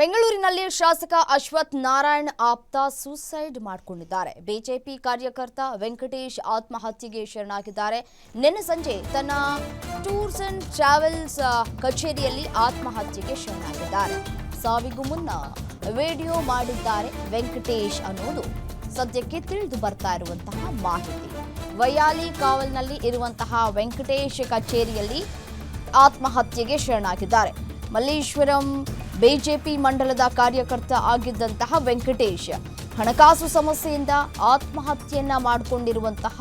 ಬೆಂಗಳೂರಿನಲ್ಲಿ ಶಾಸಕ ಅಶ್ವಥ್ ನಾರಾಯಣ್ ಆಪ್ತ ಸೂಸೈಡ್ ಮಾಡಿಕೊಂಡಿದ್ದಾರೆ. ಬಿಜೆಪಿ ಕಾರ್ಯಕರ್ತ ವೆಂಕಟೇಶ್ ಆತ್ಮಹತ್ಯೆಗೆ ಶರಣಾಗಿದ್ದಾರೆ. ನಿನ್ನೆ ಸಂಜೆ ತನ್ನ ಟೂರ್ಸ್ ಅಂಡ್ ಟ್ರಾವೆಲ್ಸ್ ಕಚೇರಿಯಲ್ಲಿ ಆತ್ಮಹತ್ಯೆಗೆ ಶರಣಾಗಿದ್ದಾರೆ. ಸಾವಿಗೂ ಮುನ್ನ ವಿಡಿಯೋ ಮಾಡಿದ್ದಾರೆ ವೆಂಕಟೇಶ್ ಅನ್ನೋದು. ಸದ್ಯಕ್ಕೆ ತಿಳಿದು ಬರ್ತಾ ಇರುವಂತಹ ಮಾಹಿತಿ. ವಯಾಲಿ ಕಾವಲ್ನಲ್ಲಿ ಇರುವಂತಹ ವೆಂಕಟೇಶ್ ಕಚೇರಿಯಲ್ಲಿ ಆತ್ಮಹತ್ಯೆಗೆ ಶರಣಾಗಿದ್ದಾರೆ. ಮಲ್ಲೇಶ್ವರಂ ಬಿಜೆಪಿ ಮಂಡಲದ ಕಾರ್ಯಕರ್ತ ಆಗಿದ್ದಂತಹ ವೆಂಕಟೇಶ್ ಹಣಕಾಸು ಸಮಸ್ಯೆಯಿಂದ ಆತ್ಮಹತ್ಯೆಯನ್ನ ಮಾಡಿಕೊಂಡಿರುವಂತಹ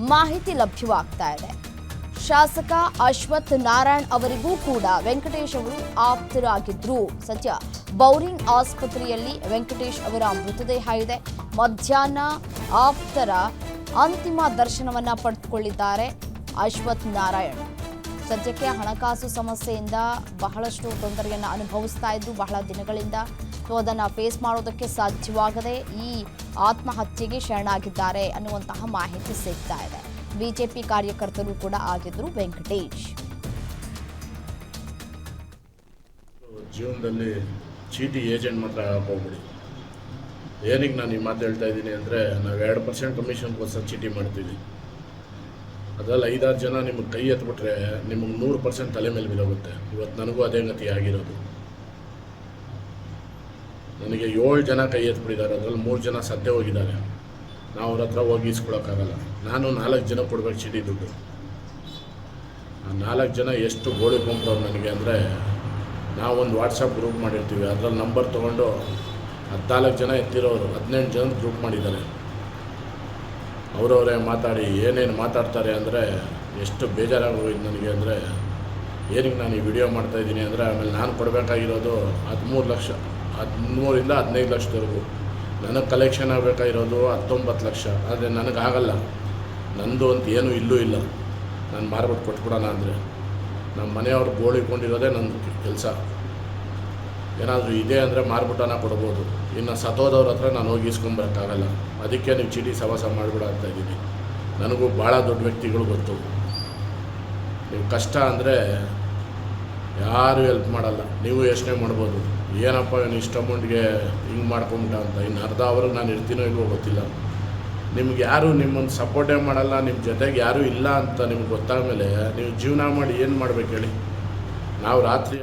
ಮಾಹಿತಿ ಲಭ್ಯವಾಗ್ತಾ ಇದೆ. ಶಾಸಕ ಅಶ್ವಥ್ ನಾರಾಯಣ್ ಅವರಿಗೂ ಕೂಡ ವೆಂಕಟೇಶ್ ಅವರು ಆಪ್ತರಾಗಿದ್ರು. ಸದ್ಯ ಬೌರಿಂಗ್ ಆಸ್ಪತ್ರೆಯಲ್ಲಿ ವೆಂಕಟೇಶ್ ಅವರ ಮೃತದೇಹ ಇದೆ. ಮಧ್ಯಾಹ್ನ ಆಪ್ತರ ಅಂತಿಮ ದರ್ಶನವನ್ನ ಪಡೆದುಕೊಳ್ಳಿದ್ದಾರೆ ಅಶ್ವಥ್ ನಾರಾಯಣ್. ಸದ್ಯಕ್ಕೆ ಹಣಕಾಸು ಸಮಸ್ಯೆಯಿಂದ ಬಹಳಷ್ಟು ತೊಂದರೆಯನ್ನು ಅನುಭವಿಸ್ತಾ ಇದ್ದು, ಬಹಳ ದಿನಗಳಿಂದ ಸೊ ಅದನ್ನು ಫೇಸ್ ಮಾಡೋದಕ್ಕೆ ಸಾಧ್ಯವಾಗದೆ ಈ ಆತ್ಮಹತ್ಯೆಗೆ ಶರಣಾಗಿದ್ದಾರೆ ಅನ್ನುವಂತಹ ಮಾಹಿತಿ ಸಿಗ್ತಾ ಇದೆ. ಬಿಜೆಪಿ ಕಾರ್ಯಕರ್ತರು ಕೂಡ ಆಗಿದ್ರು ವೆಂಕಟೇಶ್. ಜೀವನದಲ್ಲಿ ಚೀಟಿ ಏಜೆಂಟ್ ಮಾತ್ರ ಹೋಗ್ಬಿಡಿ. ಏನಕ್ಕೆ ನಾನು ಈ ಮಾತು ಹೇಳ್ತಾ ಇದ್ದೀನಿ ಅಂದರೆ ನಾವು ಎರಡು ಪರ್ಸೆಂಟ್ ಕಮಿಷನ್ಗೋಸ್ಕರ ಚೀಟಿ ಮಾಡ್ತೀವಿ. ಅದರಲ್ಲಿ ಐದಾರು ಜನ ನಿಮಗೆ ಕೈ ಎತ್ಬಿಟ್ರೆ ನಿಮಗೆ ನೂರು ಪರ್ಸೆಂಟ್ ತಲೆ ಮೇಲೆ ಬಿದ್ದೋಗುತ್ತೆ ಇವತ್ತು ನನಗೂ ಅದೇ ಗತಿ ಆಗಿರೋದು. ನನಗೆ ಏಳು ಜನ ಕೈ ಎತ್ಬಿಟ್ಟಿದ್ದಾರೆ. ಅದರಲ್ಲಿ ಮೂರು ಜನ ಸದ್ಯ ಹೋಗಿದ್ದಾರೆ. ನಾವು ಅವ್ರ ಹತ್ರ ಹೋಗಿ ಇಸ್ಕೊಳಕ್ಕಾಗಲ್ಲ ನಾನು ನಾಲ್ಕು ಜನ ಕೊಡ್ಬೇಕು ಚೀಟಿ ದುಡ್ಡು. ಆ ನಾಲ್ಕು ಜನ ಎಷ್ಟು ಗೋಳಿ ಕೊಂಬ್ರವ್ರು ನನಗೆ ಅಂದರೆ ನಾವೊಂದು ವಾಟ್ಸಪ್ ಗ್ರೂಪ್ ಮಾಡಿರ್ತೀವಿ. ಅದರಲ್ಲಿ ನಂಬರ್ ತೊಗೊಂಡು ಹದಿನಾಲ್ಕು ಜನ ಎತ್ತಿರೋರು, ಹದಿನೆಂಟು ಜನ ಗ್ರೂಪ್ ಮಾಡಿದ್ದಾರೆ. ಅವರವರೇ ಮಾತಾಡಿ ಏನೇನು ಮಾತಾಡ್ತಾರೆ ಅಂದರೆ ಎಷ್ಟು ಬೇಜಾರಾಗೋಯ್ತು ನನಗೆ ಅಂದರೆ ಏನಕ್ಕೆ ನಾನು ಈ ವಿಡಿಯೋ ಮಾಡ್ತಾಯಿದ್ದೀನಿ ಅಂದರೆ ಆಮೇಲೆ ನಾನು ಕೊಡಬೇಕಾಗಿರೋದು ಹದಿಮೂರು ಲಕ್ಷ, ಹದಿಮೂರಿಂದ ಹದಿನೈದು ಲಕ್ಷದವರೆಗೂ. ನನಗೆ ಕಲೆಕ್ಷನ್ ಆಗಬೇಕಾಗಿರೋದು ಹತ್ತೊಂಬತ್ತು ಲಕ್ಷ, ಆದರೆ ನನಗಾಗಲ್ಲ ನಂದು ಅಂತ ಏನೂ ಇಲ್ಲೂ ಇಲ್ಲ. ನಾನು ಮಾರ್ಬಿಟ್ಟು ಕೊಟ್ಬಿಡೋಣ ಅಂದರೆ. ನಮ್ಮ ಮನೆಯವ್ರು ಗೋಳಿಕೊಂಡಿರೋದೇ ನನ್ನ ಕೆಲಸ. ಏನಾದರೂ ಇದೆ ಅಂದರೆ ಮಾರ್ಬಿಟ್ಟನ ಕೊಡ್ಬೋದು. ಇನ್ನು ಸತ್ತೋದವ್ರ ಹತ್ರ ನಾನು ಹೋಗಿ ಇಸ್ಕೊಂಬರೋಕ್ಕಾಗಲ್ಲ ಅದಕ್ಕೆ ನೀವು ಚೀಟಿ ಸವಾಸ ಮಾಡಿಬಿಡ ಅಂತ ಇದ್ದೀನಿ. ನನಗೂ ಭಾಳ ದೊಡ್ಡ ವ್ಯಕ್ತಿಗಳು ಗೊತ್ತು. ನೀವು ಕಷ್ಟ ಅಂದರೆ ಯಾರು ಹೆಲ್ಪ್ ಮಾಡಲ್ಲ. ನೀವು ಯೋಚನೆ ಮಾಡ್ಬೋದು. ಏನಪ್ಪ ಇವನು ಇಷ್ಟು ಅಮೌಂಟ್ಗೆ ಹಿಂಗೆ ಮಾಡ್ಕೊಂಬಿಟ್ಟ ಅಂತ. ಇನ್ನು ಅರ್ಧ ಅವ್ರಿಗೆ ನಾನು ಇರ್ತೀನೋ ಇಲ್ವೋ ಗೊತ್ತಿಲ್ಲ. ನಿಮ್ಗೆ ಯಾರು ನಿಮ್ಮನ್ನು ಸಪೋರ್ಟೇ ಮಾಡಲ್ಲ. ನಿಮ್ಮ ಜೊತೆಗೆ ಯಾರೂ ಇಲ್ಲ ಅಂತ ನಿಮ್ಗೆ ಗೊತ್ತಾದ ಮೇಲೆ ನೀವು ಜೀವನ ಮಾಡಿ ಏನು ಮಾಡ್ಬೇಕು ಹೇಳಿ. ನಾವು ರಾತ್ರಿ